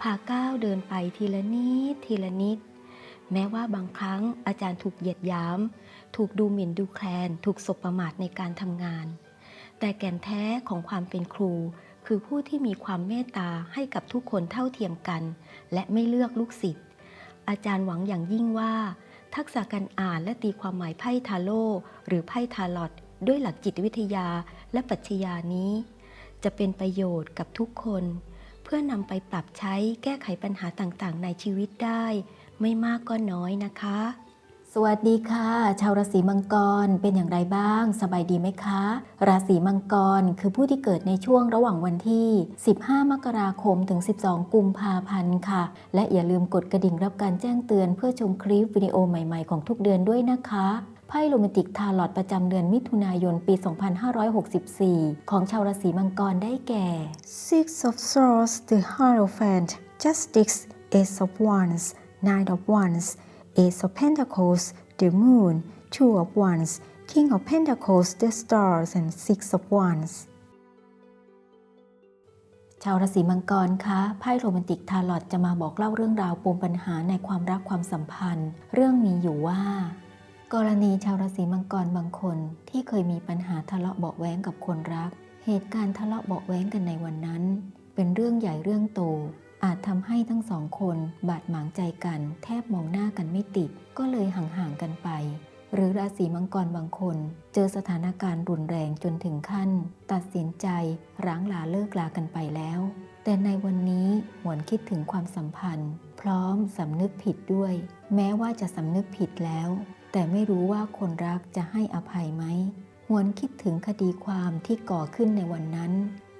พาก้าวเดินไปทีละนิดทีละนิด แม้ว่าบางครั้งอาจารย์ถูกเหยียดหยาม ถูกดูหมิ่นดูแคลน ถูกสบประมาทในการทำงาน แต่แก่นแท้ของความเป็นครู คือผู้ที่มีความเมตตาให้กับทุกคนเท่าเทียมกัน และไม่เลือกลูกศิษย์ อาจารย์หวังอย่างยิ่งว่า ทักษะการอ่านและตีความหมายไพ่ทาโร่หรือไพ่ทาลอตด้วยหลักจิตวิทยาและปรัชญานี้ จะเป็นประโยชน์กับทุกคน พื่อนำไปปรับใช้แก้ไขปัญหาต่างๆ ในชีวิตได้ ไม่มากก็น้อยนะคะ สวัสดีค่ะ ชาวราศีมังกรเป็นอย่างไรบ้าง สบายดีไหมคะ ราศีมังกรคือผู้ที่เกิดในช่วงระหว่างวันที่ 15 มกราคมถึง 12 กุมภาพันธ์ค่ะ และอย่าลืมกดกระดิ่งรับการแจ้งเตือนเพื่อชมคลิปวิดีโอใหม่ๆของทุกเดือนด้วยนะคะ พ่โรแมนติกทาร์ลอตประจำเดือนมิถุนายนปี 2564 ของชาวราศีมังกรได้แก่ Six of Swords, the Hierophant, Justice, Ace of Wands, Nine of Wands, Ace of Pentacles, the Moon, Two of Wands, King of Pentacles, the Stars, and Six of Wands. ชาวราศีมังกรคะไพ่โรแมนติกทาร์ลอตจะมาบอกเล่าเรื่องราวปมปัญหาในความรักความสัมพันธ์ เรื่องมีอยู่ว่า กรณีชาวราศีมังกรบางคนที่เคยมีปัญหาทะเลาะเบาะแว้งกับคนรัก เหตุการณ์ทะเลาะเบาะแว้งกันในวันนั้น เป็นเรื่องใหญ่เรื่องโต อาจทำให้ทั้งสองคนบาดหมางใจกัน แทบมองหน้ากันไม่ติด ก็เลยห่างๆกันไป หรือราศีมังกรบางคน เจอสถานการณ์รุนแรงจนถึงขั้น ตัดสินใจร้างลาเลิกลากันไปแล้ว แต่ในวันนี้หวนคิดถึงความสัมพันธ์ พร้อมสำนึกผิดด้วย แม้ว่าจะสำนึกผิดแล้ว แต่ไม่รู้ว่าคนรักจะให้อภัยไหม หวนคิดถึงคดีความที่ก่อขึ้นในวันนั้น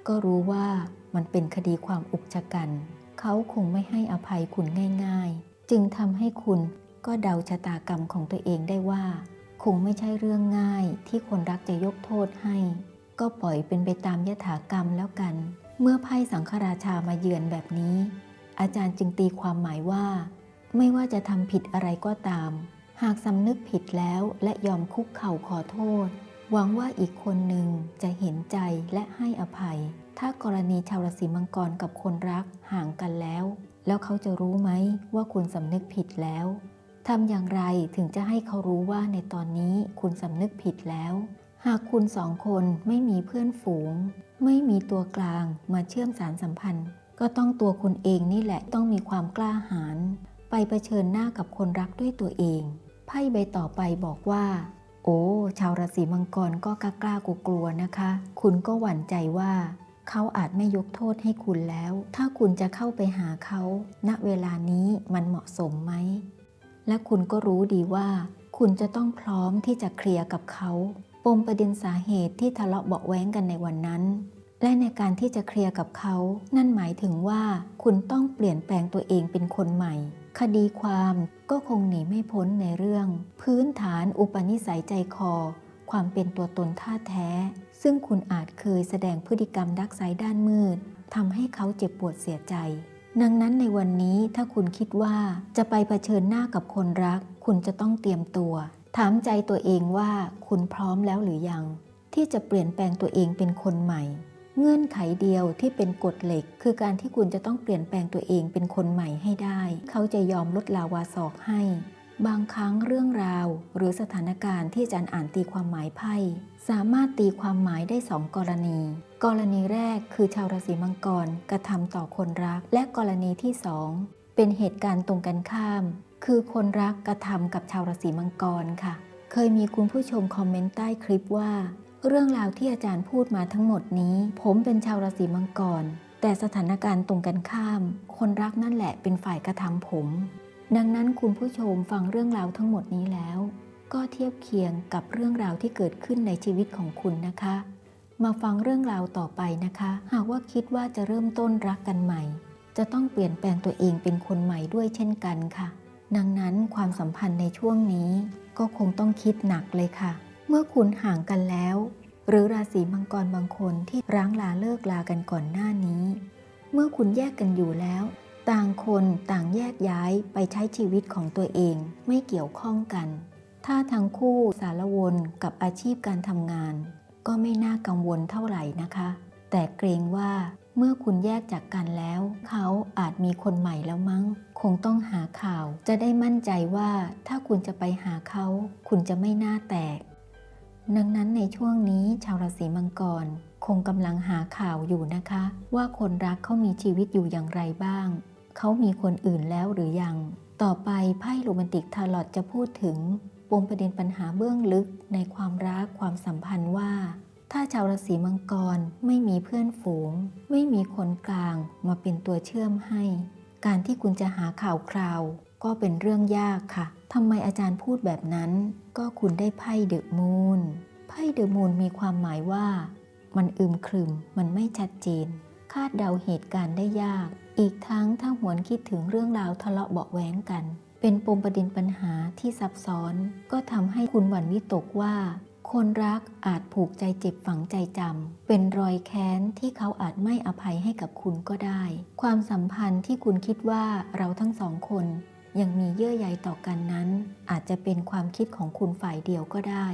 ก็รู้ว่ามันเป็นคดีความอุกชะกัน เขาคงไม่ให้อภัยคุณง่ายๆ จึงทำให้คุณก็เดาชะตากรรมของตัวเองได้ว่า คงไม่ใช่เรื่องง่ายที่คนรักจะยกโทษให้ ก็ปล่อยเป็นไปตามยถากรรมแล้วกัน เมื่อไพ่สังฆราชามาเยือนแบบนี้ อาจารย์จึงตีความหมายว่า ไม่ว่าจะทำผิดอะไรก็ตาม หากสำนึกผิดแล้วและยอมคุกเข่าขอโทษ หวังว่าอีกคนหนึ่งจะเห็นใจและให้อภัย ถ้ากรณีชาวราศีมังกรกับคนรักห่างกันแล้ว แล้วเขาจะรู้ไหมว่าคุณสำนึกผิดแล้วทำอย่างไรถึงจะให้เขารู้ว่าในตอนนี้คุณสำนึกผิดแล้ว หากคุณสองคนไม่มีเพื่อนฝูง ไม่มีตัวกลางมาเชื่อมสารสัมพันธ์ ก็ต้องตัวคุณเองนี่แหละต้องมีความกล้าหาญไปเผชิญหน้ากับคนรักด้วยตัวเอง ไพ่ใบต่อไปบอกว่า โอ้ ชาวราศีมังกรก็กล้ากล้ากลัวๆนะคะ คุณก็หวั่นใจว่า เขาอาจไม่ยกโทษให้คุณแล้ว ถ้าคุณจะเข้าไปหาเขา ณเวลานี้มันเหมาะสมไหม และคุณก็รู้ดีว่า คุณจะต้องพร้อมที่จะเคลียร์กับเขาปมประเด็นสาเหตุที่ทะเลาะเบาะแว้งกันในวันนั้น และในการที่จะเคลียร์กับเขา นั่นหมายถึงว่าคุณต้องเปลี่ยนแปลงตัวเองเป็นคนใหม่ คดีความก็คงหนีไม่พ้นในเรื่อง พื้นฐานอุปนิสัยใจคอ ความเป็นตัวตนท่าแท้ ซึ่งคุณอาจเคยแสดงพฤติกรรมดักไซด้านมืดทำให้เขาเจ็บปวดเสียใจ ดังนั้นในวันนี้ถ้าคุณคิดว่าจะไปเผชิญหน้ากับคนรัก คุณจะต้องเตรียมตัว ถามใจตัวเองว่าคุณพร้อมแล้วหรือยัง ที่จะเปลี่ยนแปลงตัวเองเป็นคนใหม่ เงื่อนไขเดียวที่เป็นกฎเหล็ก คือการที่คุณจะต้องเปลี่ยนแปลงตัวเองเป็นคนใหม่ให้ได้ เขาจะยอมลดลาวาศอกให้ บางครั้งเรื่องราว หรือสถานการณ์ที่อาจารย์อ่านตีความหมายไพ่สามารถตีความหมายได้สองกรณี กรณีแรกคือชาวราศีมังกรกระทำต่อคนรัก และกรณีที่สองเป็นเหตุการณ์ตรงกันข้าม คือคนรักกระทำกับชาวราศีมังกรค่ะ เคยมีคุณผู้ชมคอมเมนต์ใต้คลิปว่า เรื่องราวที่อาจารย์พูดมาทั้งหมดนี้ ผมเป็นชาวราศีมังกร แต่สถานการณ์ตรงกันข้าม คนรักนั่นแหละเป็นฝ่ายกระทำผม ดังนั้นคุณผู้ชมฟังเรื่องราวทั้งหมดนี้แล้ว ก็เทียบเคียงกับเรื่องราวที่เกิดขึ้นในชีวิตของคุณนะคะ มาฟังเรื่องราวต่อไปนะคะ หากว่าคิดว่าจะเริ่มต้นรักกันใหม่ จะต้องเปลี่ยนแปลงตัวเองเป็นคนใหม่ด้วยเช่นกันค่ะ ดังนั้นความสัมพันธ์ในช่วงนี้ก็คงต้องคิดหนักเลยค่ะ เมื่อคุณห่างกันแล้ว หรือราศีมังกรบางคนที่ร้างลาเลิกลากันก่อนหน้านี้ เมื่อคุณแยกกันอยู่แล้ว ต่างคนต่างแยกย้ายไปใช้ชีวิตของตัวเองไม่เกี่ยวข้องกัน ถ้าทั้งคู่สารวนกับอาชีพการทำงาน ก็ไม่น่ากังวลเท่าไหร่นะคะ แต่เกรงว่าเมื่อคุณแยกจากกันแล้ว เขาอาจมีคนใหม่แล้วมั้ง คงต้องหาข่าว จะได้มั่นใจว่าถ้าคุณจะไปหาเขา คุณจะไม่น่าแตก ดังนั้นในช่วงนี้ชาวราศีมังกรคงกำลังหาข่าวอยู่นะคะ ว่าคนรักเขามีชีวิตอยู่อย่างไรบ้าง เขามีคนอื่นแล้วหรือยัง ต่อไปไพ่โรแมนติกทาร์ลอตจะพูดถึงปมประเด็นปัญหาเบื้องลึกในความรักความสัมพันธ์ว่า ถ้าชาวราศีมังกรไม่มีเพื่อนฝูง ไม่มีคนกลางมาเป็นตัวเชื่อมให้ การที่คุณจะหาข่าวคราว ก็เป็นเรื่องยากค่ะ ทำไมอาจารย์พูดแบบนั้น ก็คุณได้ไพ่เดอะมูนไพ่เดอะมูนมีความหมายว่า มันอึมครึม มันไม่ชัดเจน คาดเดาเหตุการณ์ได้ยาก อีกทั้งถ้าหวนคิดถึงเรื่องราวทะเลาะเบาะแว้งกัน เป็นปมประเด็นปัญหาที่ซับซ้อน ก็ทำให้คุณหวั่นวิตกว่า คนรักอาจผูกใจเจ็บฝังใจจำเป็นรอยแค้นที่เขาอาจไม่อภัยให้กับคุณก็ได้ ความสัมพันธ์ที่คุณคิดว่าเราทั้งสองคน ยังมีเยื่อใยต่อกันนั้น อาจจะเป็นความคิดของคุณฝ่ายเดียวก็ได้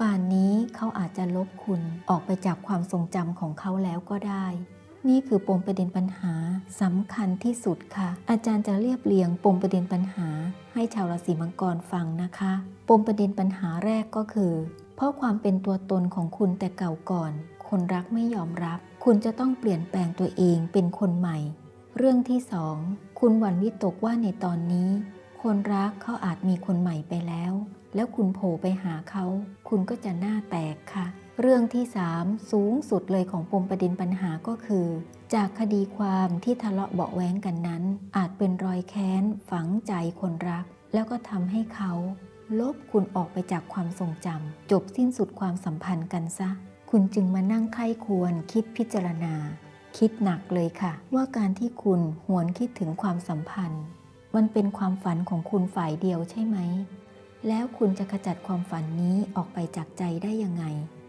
ป่านนี้เขาอาจจะลบคุณออกไปจากความทรงจำของเขาแล้วก็ได้ นี่คือปมประเด็นปัญหาสำคัญที่สุดค่ะ อาจารย์จะเรียบเรียงปมประเด็นปัญหา ให้ชาวราศีมังกรฟังนะคะ ปมประเด็นปัญหาแรกก็คือ เพราะความเป็นตัวตนของคุณแต่เก่าก่อน คนรักไม่ยอมรับ คุณจะต้องเปลี่ยนแปลงตัวเองเป็นคนใหม่ เรื่องที่สอง คุณหวั่นวิตกว่าในตอนนี้ คนรักเขาอาจมีคนใหม่ไปแล้ว แล้วคุณโผล่ไปหาเขา คุณก็จะหน้าแตกค่ะ เรื่องที่ 3 สูงสุดเลยของปมประเด็นปัญหาก็คือ จากคดีความที่ทะเลาะเบาแว้งกันนั้น อาจเป็นรอยแค้นฝังใจคนรัก แล้วก็ทำให้เขาลบคุณออกไปจากความทรงจำจบสิ้นสุดความสัมพันธ์กันซะ คุณจึงมานั่งไข้ควรคิดพิจารณา คิดหนักเลยค่ะ ว่าการที่คุณหวนคิดถึงความสัมพันธ์ มันเป็นความฝันของคุณฝ่ายเดียวใช่ไหม แล้วคุณจะขจัดความฝันนี้ออกไปจากใจได้ยังไง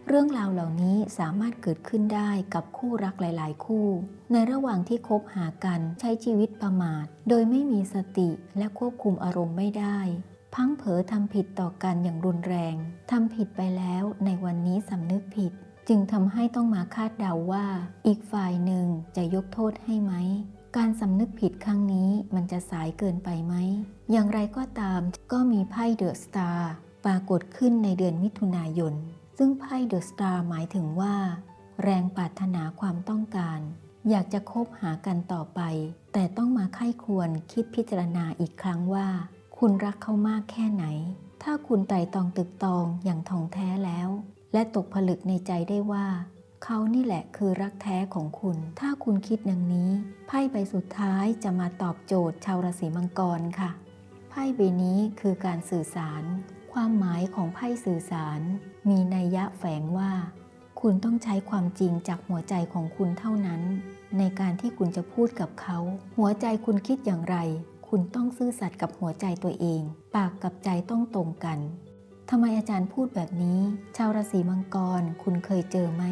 เรื่องราวเหล่านี้สามารถเกิดขึ้นได้กับคู่รักหลาย ๆ คู่ ในระหว่างที่คบหากันใช้ชีวิตประมาท โดยไม่มีสติและควบคุมอารมณ์ไม่ได้พังเผลอทำผิดต่อกันอย่างรุนแรง ทำผิดไปแล้วในวันนี้สำนึกผิด จึงทำให้ต้องมาคาดเดาว่า อีกฝ่ายหนึ่งจะยกโทษให้ไหม การสำนึกผิดครั้งนี้มันจะสายเกินไปไหม อย่างไรก็ตามก็มีไพ่เดอะสตาร์ปรากฏขึ้นในเดือนมิถุนายน ซึ่งไพ่เดอะสตาร์หมายถึงว่า แรงปรารถนาความต้องการ อยากจะคบหากันต่อไป แต่ต้องมาไข้ควรคิดพิจารณาอีกครั้งว่า คุณรักเขามากแค่ไหน ถ้าคุณไต่ตองตึกตองอย่างทองแท้แล้ว และตกผลึกในใจได้ว่า เขานี่แหละคือรักแท้ของคุณ ถ้าคุณคิดดังนี้ ไพ่ใบสุดท้ายจะมาตอบโจทย์ชาวราศีมังกรค่ะ ไพ่ใบนี้คือการสื่อสาร ความหมายของไพ่สื่อสาร มีนัยยะแฝงว่า คุณต้องใช้ความจริงจากหัวใจของคุณเท่านั้น ในการที่คุณจะพูดกับเขา หัวใจคุณคิดอย่างไร คุณต้องซื่อสัตย์กับหัวใจตัวเอง ปากกับใจต้องตรงกัน ทำไมอาจารย์พูดแบบนี้ ชาวราศีมังกรคุณเคยเจอไหม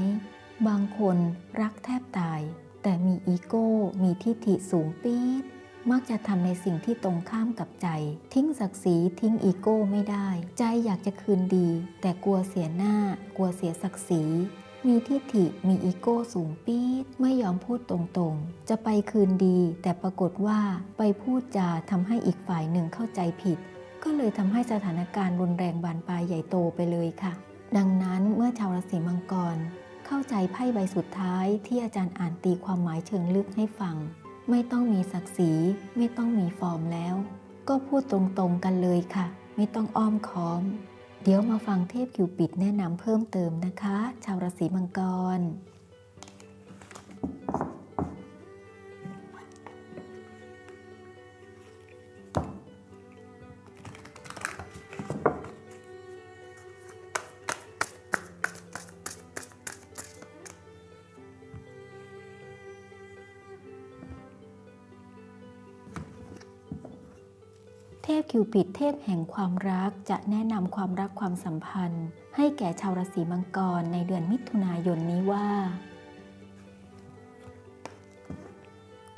บางคนรักแทบตาย แต่มีอีโก้ มีทิฐิสูงปี๊ดมักจะทำในสิ่งที่ตรงข้ามกับใจ ทิ้งศักดิ์ศรีทิ้งอีโก้ไม่ได้ ใจอยากจะคืนดี แต่กลัวเสียหน้า กลัวเสียศักดิ์ศรีมีทิฐิมีอีโก้สูงปี๊ดไม่ยอมพูดตรงๆ จะไปคืนดี แต่ปรากฏว่าไปพูดจาทำให้อีกฝ่ายหนึ่งเข้าใจผิด ก็เลยทำให้สถานการณ์รุนแรงบานปลายใหญ่โตไปเลยค่ะ ดังนั้นเมื่อชาวราศีมังกร เข้าใจไพ่ใบสุดท้ายที่อาจารย์อ่านตีความหมายเชิงลึกให้ฟัง ไม่ต้องมีศักดิ์ศรีไม่ต้องมีฟอร์มแล้ว ก็พูดตรงๆกันเลยค่ะ ไม่ต้องอ้อมค้อม เดี๋ยวมาฟังเทพคิวปิดแนะนำเพิ่มเติมนะคะ ชาวราศีมังกร คิวปิดเทพแห่งความรักจะแนะนำความรักความสัมพันธ์ ให้แก่ชาวราศีมังกรในเดือนมิถุนายนนี้ว่า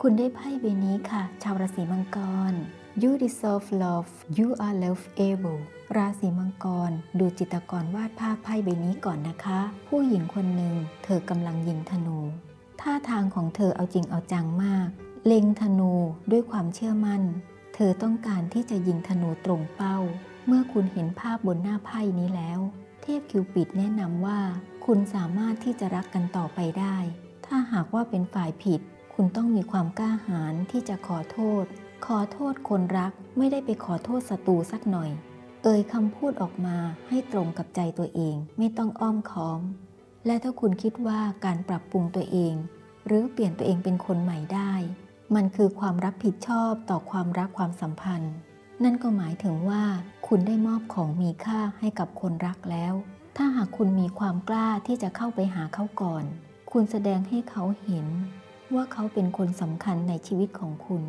คุณได้ไพ่ใบนี้ค่ะ ชาวราศีมังกร You deserve love you are loveable ราศีมังกร ดูจิตกรวาดภาพไพ่ใบนี้ก่อนนะคะ ผู้หญิงคนหนึ่งเธอกำลังยิงธนู ท่าทางของเธอเอาจริงเอาจังมาก เล็งธนูด้วยความเชื่อมั่น เธอต้องการที่จะยิงธนูตรงเป้า เมื่อคุณเห็นภาพบนหน้าไพ่นี้แล้ว เทพคิวปิดแนะนำว่า คุณสามารถที่จะรักกันต่อไปได้ ถ้าหากว่าเป็นฝ่ายผิด คุณต้องมีความกล้าหาญที่จะขอโทษ ขอโทษคนรักไม่ได้ไปขอโทษศัตรูสักหน่อย เอ่ยคำพูดออกมาให้ตรงกับใจตัวเองไม่ต้องอ้อมค้อม และถ้าคุณคิดว่าการปรับปรุงตัวเอง หรือเปลี่ยนตัวเองเป็นคนใหม่ได้ มันคือความรับผิดชอบต่อความรักความสัมพันธ์ นั่นก็หมายถึงว่าคุณได้มอบของมีค่าให้กับคนรักแล้ว ถ้าหากคุณมีความกล้าที่จะเข้าไปหาเขาก่อน คุณแสดงให้เขาเห็น ว่าเขาเป็นคนสำคัญในชีวิตของคุณ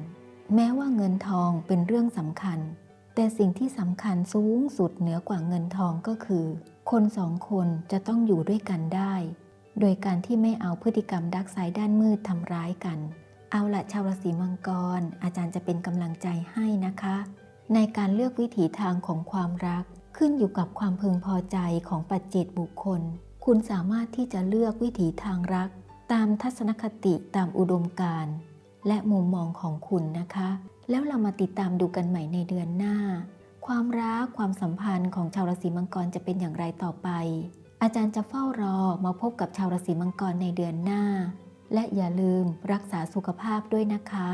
แม้ว่าเงินทองเป็นเรื่องสำคัญ แต่สิ่งที่สำคัญสูงสุดเหนือกว่าเงินทองก็คือ คนสองคนจะต้องอยู่ด้วยกันได้ โดยการที่ไม่เอาพฤติกรรมดักไซด์ด้านมืดทำร้ายกัน เอาละชาวราศีมังกร อาจารย์จะเป็นกำลังใจให้นะคะ ในการเลือกวิถีทางของความรัก ขึ้นอยู่กับความพึงพอใจของปัจเจกบุคคล คุณสามารถที่จะเลือกวิถีทางรัก ตามทัศนคติตามอุดมการณ์และมุมมองของคุณนะคะ แล้วเรามาติดตามดูกันใหม่ในเดือนหน้า ความรักความสัมพันธ์ของชาวราศีมังกรจะเป็นอย่างไรต่อไป อาจารย์จะเฝ้ารอมาพบกับชาวราศีมังกรในเดือนหน้า และอย่าลืมรักษาสุขภาพด้วยนะคะ